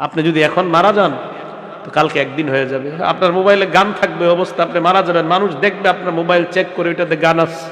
আপনি যদি এখন মারা যান, তো কালকে একদিন হয়ে যাবে। আপনার মোবাইলে গান থাকবে অবস্থা, আপনি মারা যাবেন। মানুষ দেখবে আপনার মোবাইল চেক করে ওইটাতে গান আছে।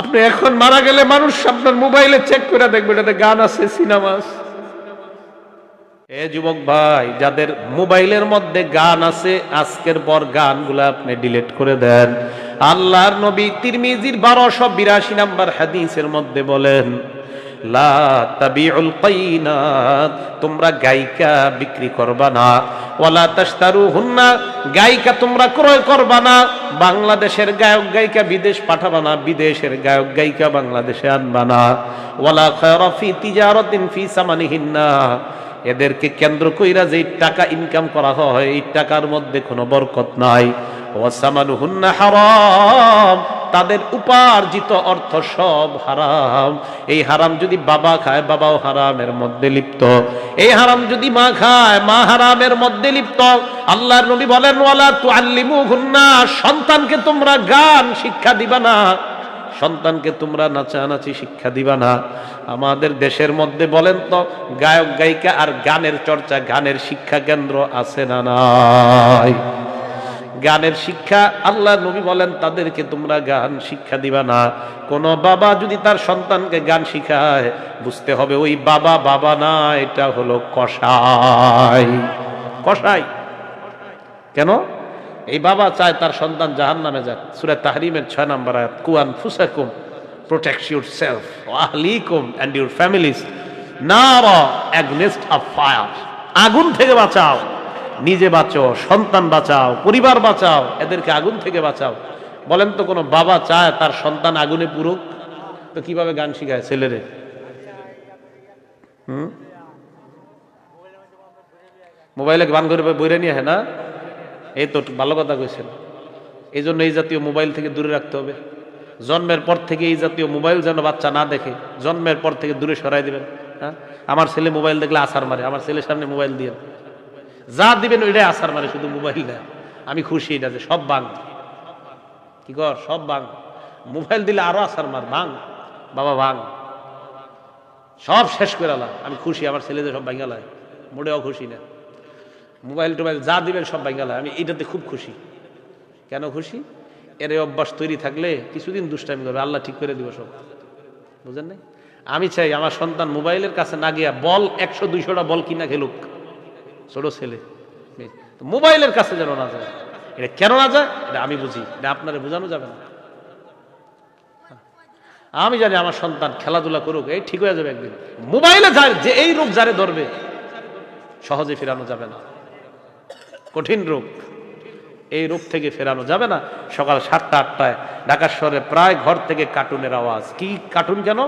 আপনি এখন মারা গেলে মানুষ আপনার মোবাইলে চেক করে দেখবে, এটাতে গান আছে, সিনেমা আছে। এ যুবক ভাই, যাদের মোবাইলের মধ্যে গান আছে, আজকের পর গানগুলো আপনি ডিলিট করে দেন। আল্লাহর নবী তিরমিজির বারোশো বিরাশি নাম্বার হাদিসের মধ্যে বলেন তোমরা গায়িকা বিক্রি করবা না। ওয়ালা গায়িকা তোমরা ক্রয় করবা না। বাংলাদেশের গায়ক গায়িকা বিদেশ পাঠাবা না, বিদেশের গায়ক গায়িকা বাংলাদেশে আনবা না। ওয়ালা খায়রা ফি তিজারাতিন ফি সামানিহিন্না এদেরকে কেন্দ্র কইরা যে টাকা ইনকাম করা হয়, এই টাকার মধ্যে কোনো বরকত নাই। তাদের উপার্জিত অর্থ সব হারাম। এই হারাম যদি বাবা খায়, বাবাও হারামের মধ্যে লিপ্ত। এই হারাম যদি মা খায়, মা হারামের মধ্যে লিপ্ত। আল্লাহর নবী বলেন, ওয়ালা তুআল্লিমুহুন্না, সন্তানকে তোমরা গান শিক্ষা দিবা না। সন্তানকে তোমরা নাচানাচি শিক্ষা দিবা না। আমাদের দেশের মধ্যে বলেন তো, গায়ক, গায়িকা আর গানের চর্চা, গানের শিক্ষা কেন্দ্র আছে না নাই? গানের শিক্ষা, আল্লাহ নবী বলেন, তাদেরকে তোমরা গান শিক্ষা দিবা না। কোন বাবা যদি তার সন্তানকে গান শিখায়, বুঝতে হবে ওই বাবা বাবা না, এটা হলো কষাই কষাই কেন? এই বাবা চায় তার সন্তান জাহান নামে যাক। সুরে তাহরিমের ছয় নম্বর আয়াত কুয়ান ফুসাকুম প্রোটেক্ট ইউর সেলফ আহলিকুম অ্যান্ড ইউর ফ্যামিলিজ নার, অ্যাগনেস্ট অফ ফায়ার। আগুন থেকে বাঁচাও, নিজে বাঁচো, সন্তান বাঁচাও, পরিবার বাঁচাও, এদেরকে আগুন থেকে বাঁচাও। বলেন তো, কোনো বাবা চায় তার সন্তান আগুনে পুরুক? তো কীভাবে গান শিখায় ছেলেরে? মোবাইলে গান করে বইরে নিয়ে হ্যাঁ না? এই তো ভালো কথা কইছেন। এই জন্য এই জাতীয় মোবাইল থেকে দূরে রাখতে হবে। জন্মের পর থেকে এই জাতীয় মোবাইল যেন বাচ্চা না দেখে, জন্মের পর থেকে দূরে সরাই দিবেন হ্যাঁ? আমার ছেলে মোবাইল দেখলে আসার মারে, আমার ছেলের সামনে মোবাইল দিয়ে। যা দিবেন ওইটাই আসার মারে, শুধু মোবাইল দেয় আমি খুশি এটা যে সব বাং। কি কর? সব বাং। মোবাইল দিলে আরও আসার মার ভাঙ বাবা ভাঙ সব শেষ করে আমি খুশি, আমার ছেলেদের সব ভাঙ্গালায় মোটেও খুশি না। মোবাইল টোবাইল যা দিবেন সব ভাঙ্গালায় আমি এটাতে খুব খুশি। কেন খুশি? এর অভ্যাস তৈরি থাকলে কিছুদিন দুষ্টামি করবে, আল্লাহ ঠিক করে দিব সব। বুঝেন নাই? আমি চাই আমার সন্তান মোবাইলের কাছে না গিয়া বল একশো, দুইশোটা বল কিনা খেলুক। ছোট ছেলে মোবাইলের কাছে যেন না যায়। এটা কেন না যায়? এটা আমি বুঝি। এটা আপনারা বোঝানো যাবে না। আমি জানি আমার সন্তান খেলাধুলা করুক, এই ঠিক হয়ে যাবে একদিন। মোবাইলে যার যে এই রোগ যারে ধরবে, সহজে ফেরানো যাবে না। কঠিন রোগ। এই রোগ থেকে ফেরানো যাবে না। সকাল সাতটা, আটটায় ঢাকা শহরে প্রায় ঘর থেকে কার্টুনের আওয়াজ। কি কার্টুন কেন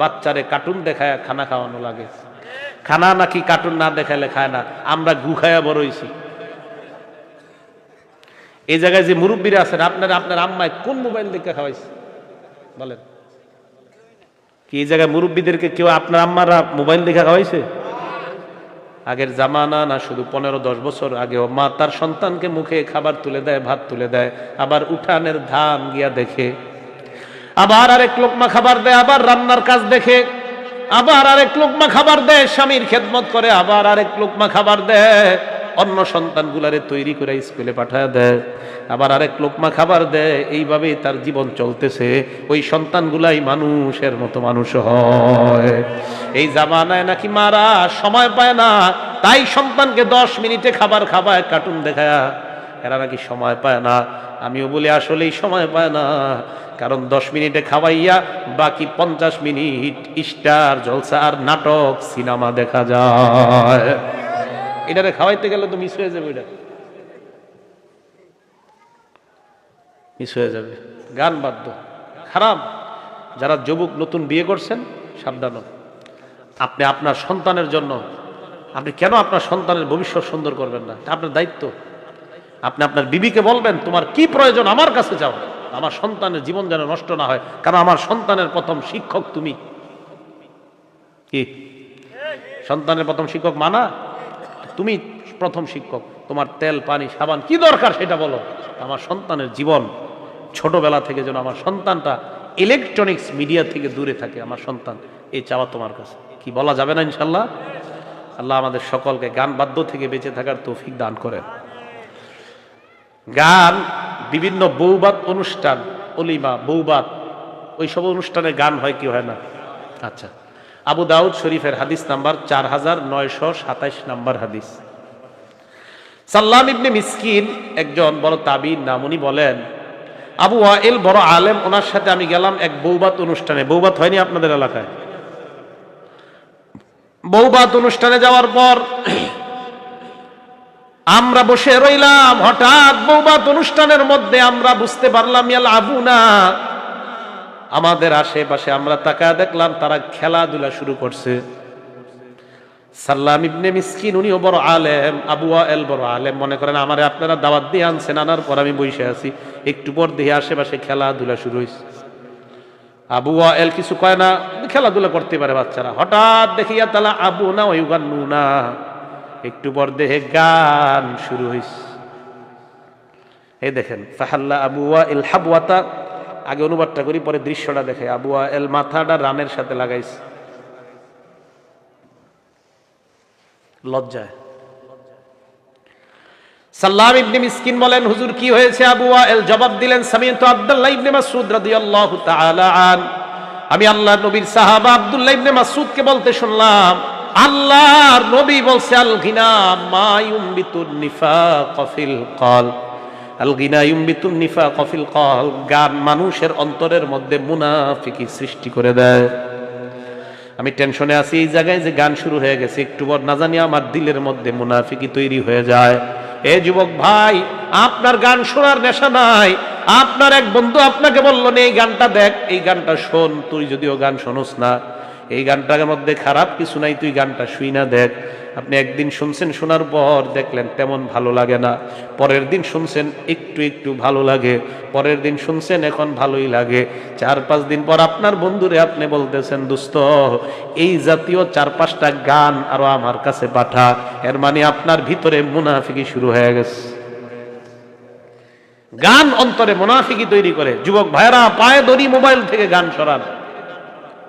বাচ্চারে কার্টুন দেখায় খানা খাওয়ানো লাগে। খানা নাকি কার্টুন না দেখালে খায় না। আমরা গু খায়া বড় হইছি। এই জায়গায় যে মুরব্বীরা আছেন, আপনার আপনার আম্মায় কোন মোবাইল দেখে খাওয়াইছে? বলেন। কি এই জায়গায় মুরব্বীদেরকে কেউ আপনার আম্মারা মোবাইল দেখে খাওয়াইছে? আগের জামানা না শুধু পনেরো, দশ বছর আগেও। মা তার সন্তানকে মুখে খাবার তুলে দেয়, ভাত তুলে দেয়, আবার উঠানের ধান গিয়া দেখে। আবার আরেক লোকমা খাবার দেয়, আবার রান্নার কাজ দেখে। আবার আরেক লোকমা খাবার দেয়, স্বামীর খেদমত করে, আবার আরেক লোকমা খাবার দেয়। অন্য সন্তানগুলারে তৈরি করে স্কুলে পাঠায় দেয়, আবার আরেক লোকমা খাবার দেয়, এইভাবেই তার জীবন চলতেছে। ওই সন্তানগুলাই মানুষের মতো মানুষ হয়। এই জামানায় নাকি মারা সময় পায় না, তাই সন্তানকে দশ মিনিটে খাবার খাবায় কার্টুন দেখায়। এরা নাকি সময় পায় না। আমিও বলি, আসলেই সময় পায় না। কারণ দশ মিনিটে খাওয়াইয়া বাকি পঞ্চাশ মিনিট স্টার, জলসা আর নাটক, সিনেমা দেখা যায়। এটারে খাওয়াইতে গেলে তো মিস হয়ে যাবে এটা মিস হয়ে যাবে। গান বাদ্য খারাপ। যারা যুবক নতুন বিয়ে করছেন, সাবধান। আপনি আপনার সন্তানের জন্য, আপনি কেন আপনার সন্তানের ভবিষ্যৎ সুন্দর করবেন না? আপনার দায়িত্ব। আপনি আপনার বিবিকে বলবেন, তোমার কি প্রয়োজন আমার কাছে যাও। আমার সন্তানের জীবন যেন নষ্ট না হয়। কারণ আমার সন্তানের প্রথম শিক্ষক তুমি। কি? সন্তানের প্রথম শিক্ষক মানা তুমি প্রথম শিক্ষক, তোমার তেল, পানি, সাবান, কি দরকার সেটা বলো। আমার সন্তানের জীবন ছোটবেলা থেকে যেন আমার সন্তানটা ইলেকট্রনিক্স মিডিয়া থেকে দূরে থাকে, আমার সন্তান, এই চাওয়া তোমার কাছে। কি বলা যাবে না, ইনশাল্লাহ? আল্লাহ আমাদের সকলকে গান বাদ্য থেকে বেঁচে থাকার তৌফিক দান করেন। গান, বিভিন্ন বৌবাত অনুষ্ঠান, অলিমা বৌবাত ওই সব অনুষ্ঠানে গান হয় কি হয় না? আচ্ছা। আবু দাউদ শরীফের হাদিস নাম্বার চার হাজার নয়শো সাতাইশ নাম্বার হাদিস। সাল্লাম ইবনে মিসকিন একজন বড় তাবির নাম উনি বলেন, আবু ওয়াইল বড় আলেম, ওনার সাথে আমি গেলাম এক বৌবাত অনুষ্ঠানে। বৌবাত হয়নি আপনাদের এলাকায়? বৌবাত অনুষ্ঠানে যাওয়ার পর আমরা বসে রইলাম। হঠাৎ বৌবাত অনুষ্ঠানের মধ্যে আমরা বুঝতে পারলাম, ইয়াল আবু না আমাদের আশেপাশে আমরা তাকায় দেখলাম, তারা খেলাধুলা শুরু করছে। সাল্লাম ইবনে মিসকিন, উনিও বড় আলেম, আবু এল বড় আলেম। মনে করেন, আমারে আপনারা দাওয়াত দিয়ে আনছেন, আনার পর আমি বসে আছি। একটু পর দেখি আশেপাশে খেলাধুলা শুরু হয়েছে আবু এল কিছু কয় না, খেলাধুলা করতে পারে বাচ্চারা। হঠাৎ দেখিয়া তালা আবু না ওই গান না। একটু পর দেহে গান শুরু হয়েছে এই দেখেন, ফাহাল্লা আবুয়া এল হাবুয়াতা আগে অনুবাদটা করি, পরে দৃশ্যটা দেখে আবুয়া এল মাথাটা রানের সাথে লাগাইছে। লজ্জায়। সাল্লাম ইবনে মিসকিন বলেন, হুজুর, কি হয়েছে জবাব দিলেন সামিয়তু আব্দুল্লাহ ইবনে মাসউদ রাদিয়াল্লাহু তাআলা আন আমি আল্লাহর নবীর সাহাবা আব্দুল্লাহ ইবনে মাসউদকে বলতে শুনলাম, আল্লাহর নবী বলছে আল গিনা মা ইউমবিতুন নিফাক ফিল কল। মানুষের অন্তরের মধ্যে মুনাফিকি সৃষ্টি করে দেয়। আমি টেনশনে আছি এই জায়গায় যে গান শুরু হয়ে গেছে, একটু পর না জানি আমার দিলের মধ্যে মুনাফিকি তৈরি হয়ে যায়। এ যুবক ভাই, আপনার গান শোনার নেশা নাই। আপনার এক বন্ধু আপনাকে বলল এই গানটা দেখ, এই গানটা শোন, তুই যদিও গান শোনস না। এই গানটার মধ্যে খারাপ কিছু নাই, তুই গানটা শুই না, দেখ। আপনি একদিন শুনছেন, শোনার পর দেখলেন তেমন ভালো লাগে না। পরের দিন শুনছেন একটু একটু ভালো লাগে। পরের দিন শুনছেন এখন ভালোই লাগে। চার পাঁচ দিন পর আপনার বন্ধুরে আপনি বলতেছেন দুস্থ এই জাতীয় চার পাঁচটা গান আরও আমার কাছে পাঠা। এর মানে আপনার ভিতরে মুনাফিকি শুরু হয়ে গেছে। গান অন্তরে মুনাফিকি তৈরি করে। যুবক ভাইরা পায়ে দড়ি মোবাইল থেকে গান সরান।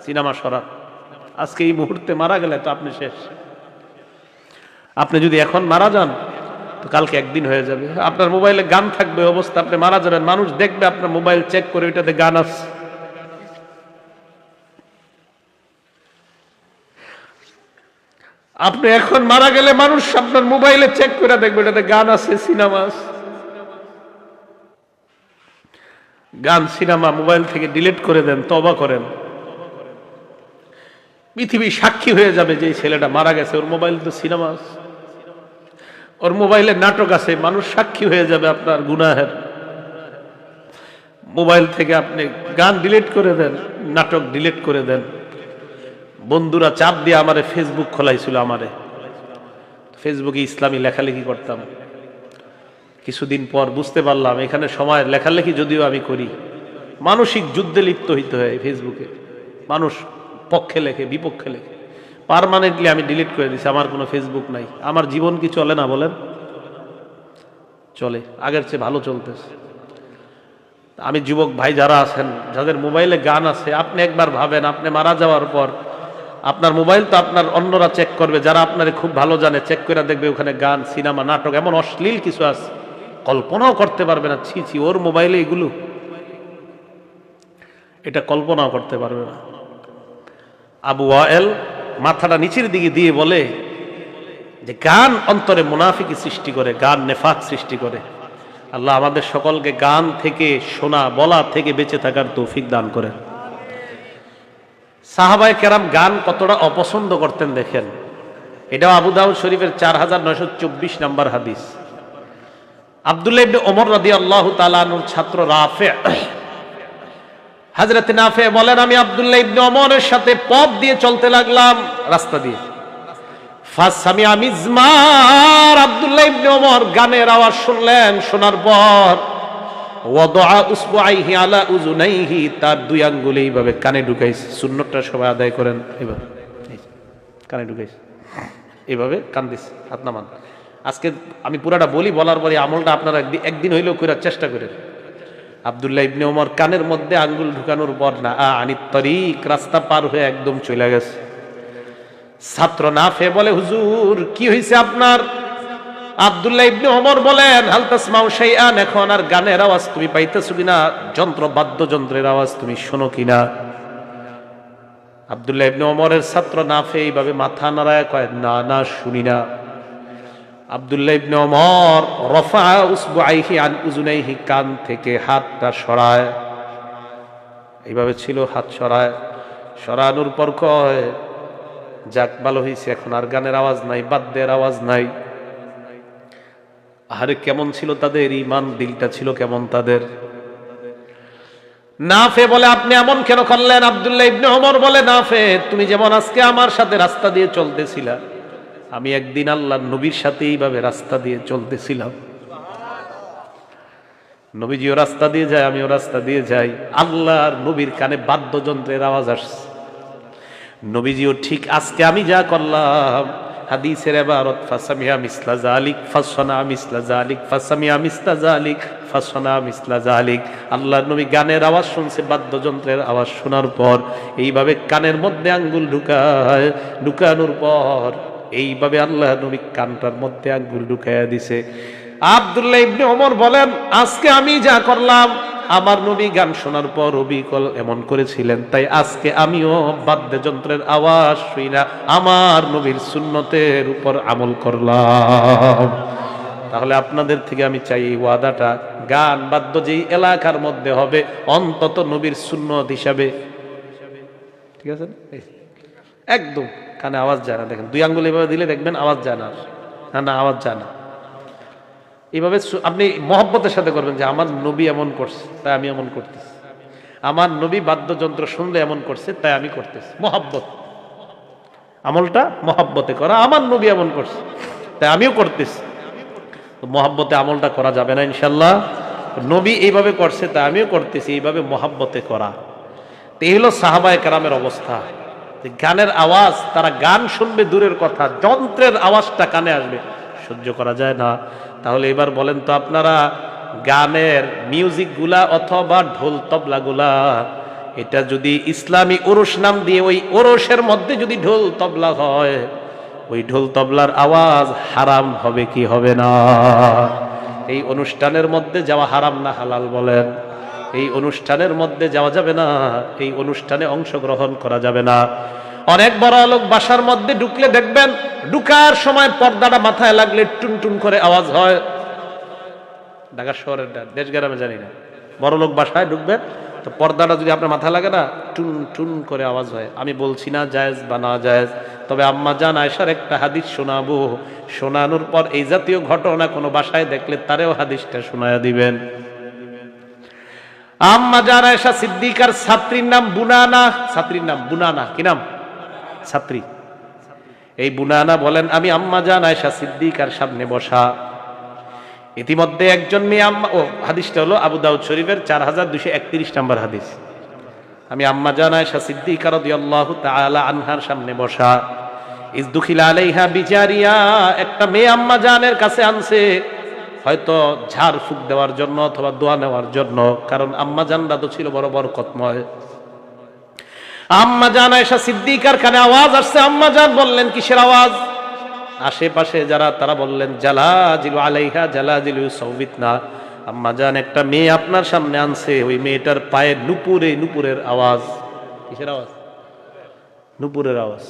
সিনেমা সরান। আজকে এই মুহূর্তে মারা গেলে তো আপনি শেষ। আপনি যদি এখন মারা যান, তো কালকে একদিন হয়ে যাবে। আপনার মোবাইলে গান থাকবে অবস্থা, আপনি মারা যাবেন। মানুষ দেখবে আপনার মোবাইল চেক করে ওইটাতে গান আছে। আপনি এখন মারা গেলে মানুষ আপনার মোবাইলে চেক করে দেখবে এটাতে গান আছে, সিনেমা আছে। গান, সিনেমা, মোবাইল থেকে ডিলিট করে দেন তবা করেন। পৃথিবী সাক্ষী হয়ে যাবে যে ছেলেটা মারা গেছে। ওর মোবাইল তো সিনেমা ওর মোবাইলে নাটক আছে। মানুষ সাক্ষী হয়ে যাবে আপনার গুনাহের। মোবাইল থেকে আপনি গান ডিলিট করে দেন, নাটক ডিলিট করে দেন। বন্ধুরা চাপ দিয়ে আমারে ফেসবুক খোলাইছিল আমারে। ফেসবুকে ইসলামী লেখালেখি করতাম। কিছুদিন পর বুঝতে পারলাম, এখানে সময় লেখালেখি যদিও আমি করি। মানসিক যুদ্ধে লিপ্ত হইতে হয় ফেসবুকে মানুষ পক্ষে লেখে, বিপক্ষে লেখে। পারমানেন্টলি আমি ডিলিট করে দিছি, আমার কোনো ফেসবুক নাই। আমার জীবন কি চলে না বলেন? চলে, আগের চেয়ে ভালো চলতেছে। আমি যুবক ভাই যারা আছেন, যাদের মোবাইলে গান আছে, আপনি একবার ভাবেন, আপনি মারা যাওয়ার পর আপনার মোবাইল তো আপনার অন্যরা চেক করবে, যারা আপনারে খুব ভালো জানে চেক করে দেখবে ওখানে গান, সিনেমা, নাটক, এমন অশ্লীল কিছু আছে। কল্পনাও করতে পারবে না, ছি ছি, ওর মোবাইলে এগুলো। এটা কল্পনাও করতে পারবে না। আবু ওয়াএল মাথাটা নিচের দিকে দিয়ে বলে যে গান অন্তরে মুনাফিকি সৃষ্টি করে, গান নেফাক সৃষ্টি করে। আল্লাহ আমাদের সকলকে গান থেকে, শোনা, বলা থেকে বেঁচে থাকার তৌফিক দান করে সাহাবাই কেরাম গান কতটা অপছন্দ করতেন দেখেন। এটাও আবু দাউদ শরীফের চার হাজার নয়শো চব্বিশ নম্বর হাদিস। আবদুল্লাহ ওমর রাদি আল্লাহ তালানুর ছাত্র রাফে হাজরত নাফে বলেন, আমি আবদুল্লাহ ইবনে ওমরের সাথে পথ দিয়ে চলতে লাগলাম, রাস্তা দিয়ে। ফাসামি আমিজমার আব্দুল্লাহ ইবনে ওমর গানের আওয়াজ শুনলেন, শোনার পর ওয়াদা উসবুআইহি আলা উজুনাইহি তার দুই আঙ্গুলে এইভাবে কানে ঢুকাইছে। সুন্নতটা সবাই আদায় করেন, এইভাবে। কানে ঢুকাইছে। এইভাবে কান দিছে, হাত নামান। আজকে আমি পুরাটা বলি, বলার পরে আমলটা আপনারা একদিন একদিন হইলেও করার চেষ্টা করেন। আবদুল্লাহ ইবনে ওমর কানের মধ্যে আঙ্গুল ঢুকানোর পর না আনি তরিক, রাস্তা পার হয়ে একদম চলে গেছে। ছাত্র না ফে বলে, হুজুর, কি হয়েছে আপনার? আবদুল্লাহ ইবনে ওমর বলেন হালতাস মাউ শাইআন, এখন আর গানের আওয়াজ তুমি পাইতেছো কিনা? যন্ত্র, বাদ্যযন্ত্রের আওয়াজ তুমি শোনো কিনা? আবদুল্লাহ ইবনে ওমরের ছাত্র না ফে এইভাবে মাথা নাড়ায় কয়, না না, শুনি না। আবদুল্লাহ ইবনে ওমর রফা উসবুআইহি আন উজুনাইহি কান থেকে হাতটা সরায়। এইভাবে ছিল, হাত সরায়। সরানোর পর কয়, যাক, ভালো হয়েছে এখন আর গানের আওয়াজ নাই, বাদ্যের আওয়াজ নাই। আরে কেমন ছিল তাদের? ইমান দিলটা ছিল কেমন তাদের? নাফে বলে, আপনি এমন কেন করলেন? আব্দুল্লাহ ইবনে ওমর বলে, নাফে, তুমি যেমন আজকে আমার সাথে রাস্তা দিয়ে চলতেছিলা আমি একদিন আল্লাহ নবীর সাথে এইভাবে রাস্তা দিয়ে চলতেছিলাম। নবীজিও রাস্তা দিয়ে যায়, আমিও রাস্তা দিয়ে যাই। আল্লাহর নবীর কানে বাদ্যযন্ত্রের আওয়াজ আসছে। নবীজিও ঠিক আজকে আমি যা করলাম, হাদিসের ফাসামিয়া মিসলা মিসলা ফাসামিয়া মিসলা মিসলা আল্লাহর নবী গানের আওয়াজ শুনছে, বাদ্যযন্ত্রের আওয়াজ শোনার পর, এইভাবে কানের মধ্যে আঙ্গুল ঢুকায়, ঢুকানোর পর এইভাবে আল্লাহ নবী কানটার মধ্যে আঙ্গুল ঢুকাইয়া দিছে। আব্দুল্লাহ ইবনে ওমর বলেন, আজকে আমি যা করলাম, আমার নবী গান শোনার পর অবিকল এমন করেছিলেন, তাই আজকে আমিও বাদ্যযন্ত্রের আওয়াজ শুই না আমার নবীর সুন্নতের উপর আমল করলাম। তাহলে আপনাদের থেকে আমি চাই এই ওয়াদাটা, গান বাদ্য যেই এলাকার মধ্যে হবে, অন্তত নবীর সুন্নত হিসাবে। ঠিক আছে? একদম। কানে আওয়াজ যায় না। দেখেন, দুই আঙ্গুল এভাবে দিলে দেখবেন আওয়াজ যায় না না না, আওয়াজ যায় না। এইভাবে আপনি মহব্বতের সাথে করবেন যে, আমার নবী এমন করছে, তাই আমি এমন করতেছি। আমার নবী বাদ্যযন্ত্র শুনলে এমন করছে, তাই আমি করতেছি। মহব্বত। আমলটা মহব্বতে করা, আমার নবী এমন করছে, তাই আমিও করতেছি। তো মহব্বতে আমলটা করা যাবে না ইনশাল্লাহ নবী এইভাবে করছে, তাই আমিও করতেছি, এইভাবে মহাব্বতে করা। তো এই হলো সাহাবায় কারামের অবস্থা। গানের আওয়াজ, তারা গান শুনবে দূরের কথা, যন্ত্রের আওয়াজটা কানে আসবে। সহ্য করা যায় না। তাহলে এবার বলেন তো আপনারা, গানের মিউজিকগুলা অথবা ঢোল তবলা গুলা এটা যদি ইসলামী ওরস নাম দিয়ে ওই ওরসের মধ্যে যদি ঢোল তবলা হয়, ওই ঢোল তবলার আওয়াজ হারাম হবে কি হবে না? এই অনুষ্ঠানের মধ্যে যাওয়া হারাম না হালাল বলেন। এই অনুষ্ঠানের মধ্যে যাওয়া যাবে না, এই অনুষ্ঠানে অংশগ্রহণ করা যাবে না। অনেক বড় লোক বাসার মধ্যে ঢুকলে দেখবেন, ঢুকার সময় পর্দাটা মাথায় লাগলে টুন টুন করে আওয়াজ হয়। ঢাকা শহরের দেশ গ্রামে জানি না। বড় লোক বাসায় ঢুকবেন তো পর্দাটা যদি আপনার মাথায় লাগে না টুন টুন করে আওয়াজ হয়। আমি বলছি না জায়েজ বা না জায়েজ, তবে আম্মা জান আয়সার একটা হাদিস শোনাবো। শোনানোর পর এই জাতীয় ঘটনা কোনো বাসায় দেখলে তারেও হাদিসটা শোনায় দিবেন। আম্মা জান আয়সা সিদ্দিকার ছাত্রীর নাম বুনানা। ছাত্রীর নাম বুনানা, কি নাম? ছাত্রী। এই বুনানা বলেন, আমি আম্মা জান আয়সা সিদ্দিকার সামনে বসা। ইতিমধ্যে একজন মেয়ে আম্মা, ও, হাদিসটা হলো আবু দাউদ শরীফের চার হাজার দুশো একত্রিশ নম্বর হাদিস। আমি আম্মা জান আয়সা সিদ্দিকা রাদিয়াল্লাহু তাআলা আনহার সামনে বসা। ইস দুখিলা আলাইহা বিচারিয়া একটা মেয়ে আম্মা জানের কাছে আনছে। হয়তো ঝাড় ফুক দেওয়ার জন্য অথবা দোয়া নেওয়ার জন্য, কারণ আম্মা জানরা তো ছিল বড় বরকতময়। আম্মা জান আয়সা সিদ্দিকার কানে আওয়াজ আসছে, আম্মা জান বললেন, কিসের আওয়াজ? আশেপাশে যারা, তারা বললেন, জালাজিলু আলাইহা, জালাজিলু সৌবিত না আম্মা জান, একটা মেয়ে আপনার সামনে আনছে, ওই মেয়েটার পায়ে নুপুরে নুপুরের আওয়াজ। কিসের আওয়াজ? নুপুরের আওয়াজ।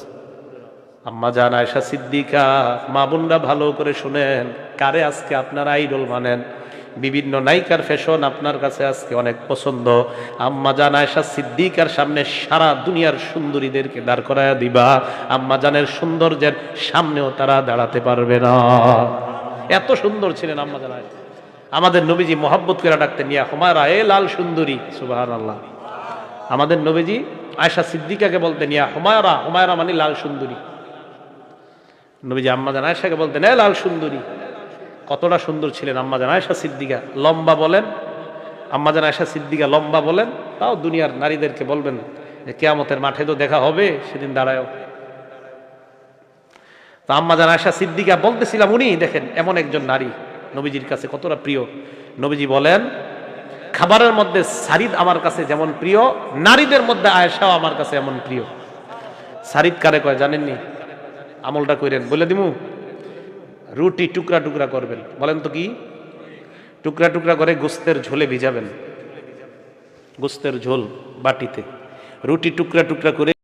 আম্মা জান আয়সা সিদ্দিকা, মা বোনরা ভালো করে শুনেন, কারে আজকে আপনারা আইডল মানেন? বিভিন্ন নায়িকার ফ্যাশন আপনার কাছে আজকে অনেক পছন্দ। আম্মা জান আয়সা সিদ্দিকার সামনে সারা দুনিয়ার সুন্দরীদেরকে দাঁড় করায়া দিবা। আম্মা জানের সৌন্দর্যের সামনেও তারা দাঁড়াতে পারবে না। এত সুন্দর ছিলেন আম্মা জান। আমাদের নবীজি মোহাব্বত করে ডাকতেন, ইয়া হুমায়রা, এ লাল সুন্দরী। সুবাহান আল্লাহ আমাদের নবীজি আয়সা সিদ্দিকাকে বলতেন, ইয়া হুমায়রা হুমায়রা মানে লাল সুন্দরী। নবীজি আম্মাজান আয়েশাকে বলতেন, এ লাল সুন্দরী, কতটা সুন্দর ছিলেন আম্মাজান আয়েশা সিদ্দিকা। লম্বা বলেন আম্মাজান আয়েশা সিদ্দিকা লম্বা বলেন, তাও দুনিয়ার নারীদেরকে বলবেন যে কেয়ামতের মাঠে তো দেখা হবে, সেদিন দাঁড়ায়ও। তো আম্মাজান আয়েশা সিদ্দিকা বলতেছিলাম, উনি দেখেন, এমন একজন নারী, নবীজির কাছে কতটা প্রিয়। নবীজি বলেন, খাবারের মধ্যে সারিদ আমার কাছে যেমন প্রিয়, নারীদের মধ্যে আয়েশাও আমার কাছে এমন প্রিয়। সারিদ কারে কয়, জানেননি? আমলটা করেন বলে দিমু? রুটি টুকরা টুকরা করবেন। বলেন তো কি? টুকরা টুকরা করে গোস্তের ঝোলে ভিজাবেন। গোস্তের ঝোল বাটিতে। রুটি টুকরা টুকরা করে